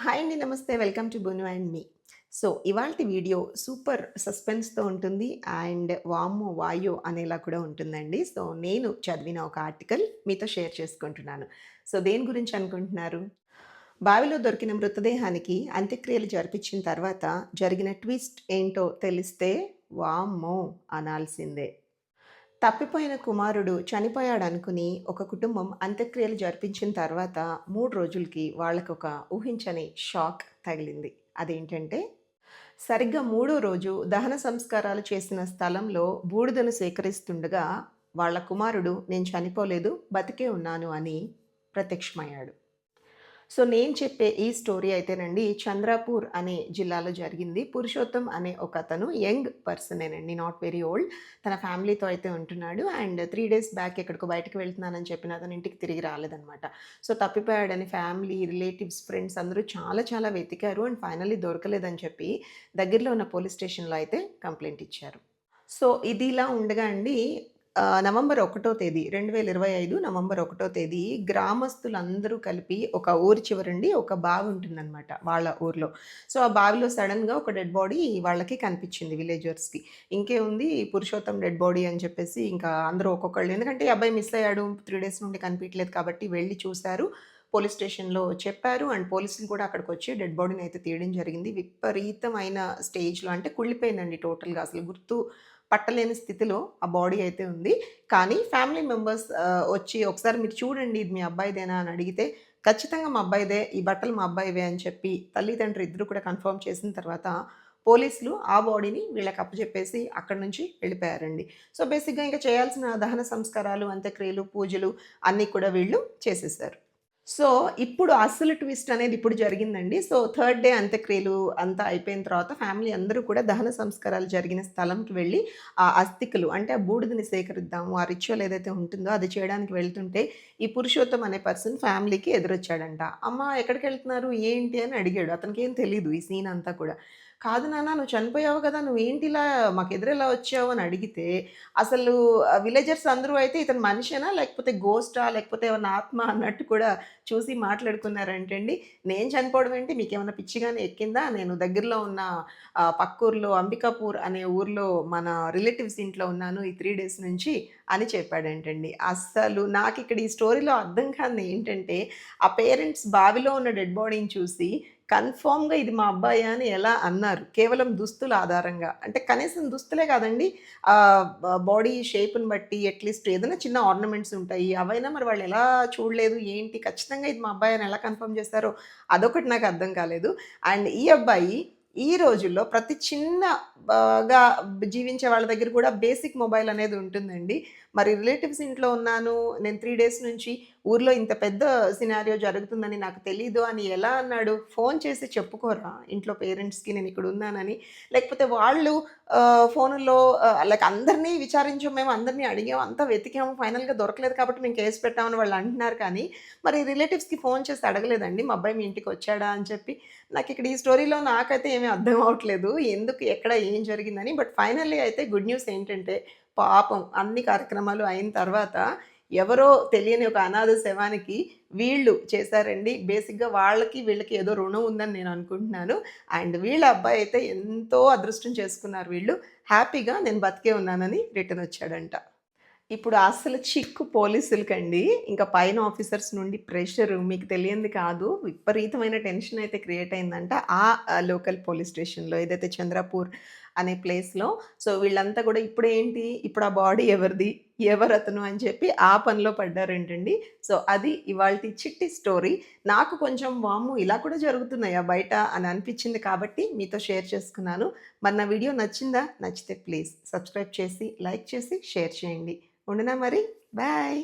Hi అండి నమస్తే. Welcome to బును అండ్ మీ. సో ఇవాళ వీడియో సూపర్ సస్పెన్స్తో ఉంటుంది అండ్ వామ్మో వాయో అనేలా కూడా ఉంటుందండి. సో నేను చదివిన ఒక ఆర్టికల్ మీతో షేర్ చేసుకుంటున్నాను. సో దేని గురించి అనుకుంటున్నారు? బావిలో దొరికిన మృతదేహానికి అంత్యక్రియలు జరిపించిన తర్వాత జరిగిన ట్విస్ట్ ఏంటో తెలిస్తే వామ్మో అనాల్సిందే. తప్పిపోయిన కుమారుడు చనిపోయాడనుకుని ఒక కుటుంబం అంత్యక్రియలు జరిపించిన తర్వాత మూడు రోజులకి వాళ్ళకు ఒక ఊహించని షాక్ తగిలింది. అదేంటంటే సరిగ్గా మూడో రోజు దహన సంస్కారాలు చేసిన స్థలంలో బూడిదను సేకరిస్తుండగా వాళ్ళ కుమారుడు నేను చనిపోలేదు బతికే ఉన్నాను అని ప్రత్యక్షమయ్యాడు. సో నేను చెప్పే ఈ స్టోరీ అయితేనండి చంద్రాపూర్ అనే జిల్లాలో జరిగింది. పురుషోత్తం అనే ఒక అతను యంగ్ పర్సనేనండి నాట్ వెరీ ఓల్డ్ తన ఫ్యామిలీతో అయితే ఉంటున్నాడు. అండ్ త్రీ డేస్ బ్యాక్ ఎక్కడికో బయటకు వెళ్తున్నానని చెప్పిన అతను ఇంటికి తిరిగి రాలేదనమాట. సో తప్పిపోయాడని ఫ్యామిలీ రిలేటివ్స్ ఫ్రెండ్స్ అందరూ చాలా చాలా వెతికారు. అండ్ ఫైనల్లీ దొరకలేదని చెప్పి దగ్గరలో ఉన్న పోలీస్ స్టేషన్లో అయితే కంప్లైంట్ ఇచ్చారు. సో ఇది ఇలా ఉండగా అండి నవంబర్ ఒకటో తేదీ రెండు వేల ఇరవై ఐదు నవంబర్ ఒకటో తేదీ గ్రామస్తులందరూ కలిపి ఒక ఊరి చివరండి ఒక బావి ఉంటుందన్నమాట వాళ్ళ ఊర్లో. సో ఆ బావిలో సడన్గా ఒక డెడ్ బాడీ వాళ్ళకి కనిపించింది విలేజర్స్కి. ఇంకే ఉంది పురుషోత్తం డెడ్ బాడీ అని చెప్పేసి ఇంకా అందరూ ఒక్కొక్కళ్ళు. ఎందుకంటే ఈ అబ్బాయి మిస్ అయ్యాడు త్రీ డేస్ నుండి కనిపించలేదు కాబట్టి వెళ్ళి చూశారు పోలీస్ స్టేషన్లో చెప్పారు అండ్ పోలీసులు కూడా అక్కడికి వచ్చి డెడ్ బాడీని అయితే తీయడం జరిగింది. విపరీతమైన స్టేజ్లో అంటే కుళ్ళిపోయిందండి టోటల్గా అసలు గుర్తు పట్టలేని స్థితిలో ఆ బాడీ అయితే ఉంది. కానీ ఫ్యామిలీ మెంబర్స్ వచ్చి ఒకసారి మీరు చూడండి ఇది మీ అబ్బాయిదేనా అని అడిగితే ఖచ్చితంగా మా అబ్బాయిదే ఈ బట్టలు మా అబ్బాయివే అని చెప్పి తల్లిదండ్రులు ఇద్దరు కూడా కన్ఫర్మ్ చేసిన తర్వాత పోలీసులు ఆ బాడీని వీళ్ళకి అప్పచెప్పేసి అక్కడి నుంచి వెళ్ళిపోయారండి. సో బేసిక్గా ఇంకా చేయాల్సిన దహన సంస్కారాలు అంత్యక్రియలు పూజలు అన్నీ కూడా వీళ్ళు చేసేసారు. సో ఇప్పుడు అసలు ట్విస్ట్ అనేది ఇప్పుడు జరిగిందండి. సో థర్డ్ డే అంత్యక్రియలు అంతా అయిపోయిన తర్వాత ఫ్యామిలీ అందరూ కూడా దహన సంస్కారాలు జరిగిన స్థలంకి వెళ్ళి ఆ అస్థికలు అంటే ఆ బూడిదని సేకరిద్దాము ఆ రిచువల్ ఏదైతే ఉంటుందో అది చేయడానికి వెళ్తుంటే ఈ పురుషోత్తం అనే పర్సన్ ఫ్యామిలీకి ఎదురొచ్చాడంట. అమ్మ ఎక్కడికి వెళ్తున్నారు? ఏంటి? అని అడిగాడు. అతనికి ఏం తెలియదు ఈ సీన్ అంతా కూడా. కాదు నాన్న నువ్వు చనిపోయావు కదా నువ్వేంటిలా మాకు ఎదురెలా వచ్చావు అని అడిగితే అసలు విలేజర్స్ అందరూ అయితే ఇతను మనిషేనా లేకపోతే గోస్టా లేకపోతే ఏమైనా ఆత్మ అన్నట్టు కూడా చూసి మాట్లాడుకున్నారంటండి. నేను చనిపోవడం ఏంటి? మీకు ఏమైనా పిచ్చిగానే ఎక్కిందా? నేను దగ్గరలో ఉన్న పక్కూర్లో అంబికాపూర్ అనే ఊర్లో మన రిలేటివ్స్ ఇంట్లో ఉన్నాను ఈ త్రీ డేస్ నుంచి అని చెప్పాడంటండి. అస్సలు నాకు ఇక్కడ ఈ స్టోరీలో అర్థం కాదు ఏంటంటే ఆ పేరెంట్స్ బావిలో ఉన్న డెడ్ బాడీని చూసి కన్ఫామ్గా ఇది మా అబ్బాయి అని ఎలా అన్నారు? కేవలం దుస్తుల ఆధారంగా. అంటే కనీసం దుస్తులే కాదండి బాడీ షేప్ని బట్టి అట్లీస్ట్ ఏదైనా చిన్న ఆర్నమెంట్స్ ఉంటాయి. అవైనా మరి వాళ్ళు ఎలా చూడలేదు ఏంటి ఖచ్చితంగా ఇది మా అబ్బాయి అని ఎలా కన్ఫర్మ్ చేస్తారో అదొకటి నాకు అర్థం కాలేదు. అండ్ ఈ అబ్బాయి ఈ రోజుల్లో ప్రతి చిన్నగా జీవించే వాళ్ళ దగ్గర కూడా బేసిక్ మొబైల్ అనేది ఉంటుందండి. మరి రిలేటివ్స్ ఇంట్లో ఉన్నాను నేను త్రీ డేస్ నుంచి ఊర్లో ఇంత పెద్ద సినారియో జరుగుతుందని నాకు తెలీదు అని ఎలా అన్నాడు? ఫోన్ చేసి చెప్పుకోరా? ఇంట్లో పేరెంట్స్కి నేను ఇక్కడ ఉన్నానని. లేకపోతే వాళ్ళు ఫోన్లో లైక్ అందరినీ విచారించాం మేము అందరినీ అడిగాము అంతా వెతికాము ఫైనల్గా దొరకలేదు కాబట్టి మేము కేసు పెట్టామని వాళ్ళు అంటున్నారు కానీ మరి రిలేటివ్స్కి ఫోన్ చేసి అడగలేదండి మా అబ్బాయి మీ ఇంటికి వచ్చాడా? అని చెప్పి. నాకు ఇక్కడ ఈ స్టోరీలో నాకైతే ఏమీ అర్థం అవ్వట్లేదు ఎందుకు ఎక్కడ ఏం జరిగిందని. బట్ ఫైనల్లీ అయితే గుడ్ న్యూస్ ఏంటంటే పాపం అన్ని కార్యక్రమాలు అయిన తర్వాత ఎవరో తెలియని ఒక అనాథ శవానికి వీళ్ళు చేశారండి. బేసిక్గా వాళ్ళకి వీళ్ళకి ఏదో రుణం ఉందని నేను అనుకుంటున్నాను. అండ్ వీళ్ళ అబ్బాయి అయితే ఎంతో అదృష్టం చేసుకున్నారు వీళ్ళు. హ్యాపీగా నేను బతికే ఉన్నానని రిటర్న్ వచ్చాడంట. ఇప్పుడు అసలు చిక్కు పోలీసులకండి. ఇంకా పైన ఆఫీసర్స్ నుండి ప్రెషర్ మీకు తెలియంది కాదు. విపరీతమైన టెన్షన్ అయితే క్రియేట్ అయిందంట ఆ లోకల్ పోలీస్ స్టేషన్లో. ఏదైతే చంద్రపూర్ అనే ప్లేస్లో. సో వీళ్ళంతా కూడా ఇప్పుడు ఏంటి? ఇప్పుడు ఆ బాడీ ఎవరిది? ఎవరు అతను? అని చెప్పి ఆ పనిలో పడ్డారేంటండి. సో అది ఇవాళ చిట్టి స్టోరీ. నాకు కొంచెం వాము ఇలా కూడా జరుగుతున్నాయా బయట అని అనిపించింది కాబట్టి మీతో షేర్ చేసుకున్నాను. మరి నా వీడియో నచ్చిందా? నచ్చితే ప్లీజ్ సబ్స్క్రైబ్ చేసి లైక్ చేసి షేర్ చేయండి. ఉండనా మరి? బాయ్!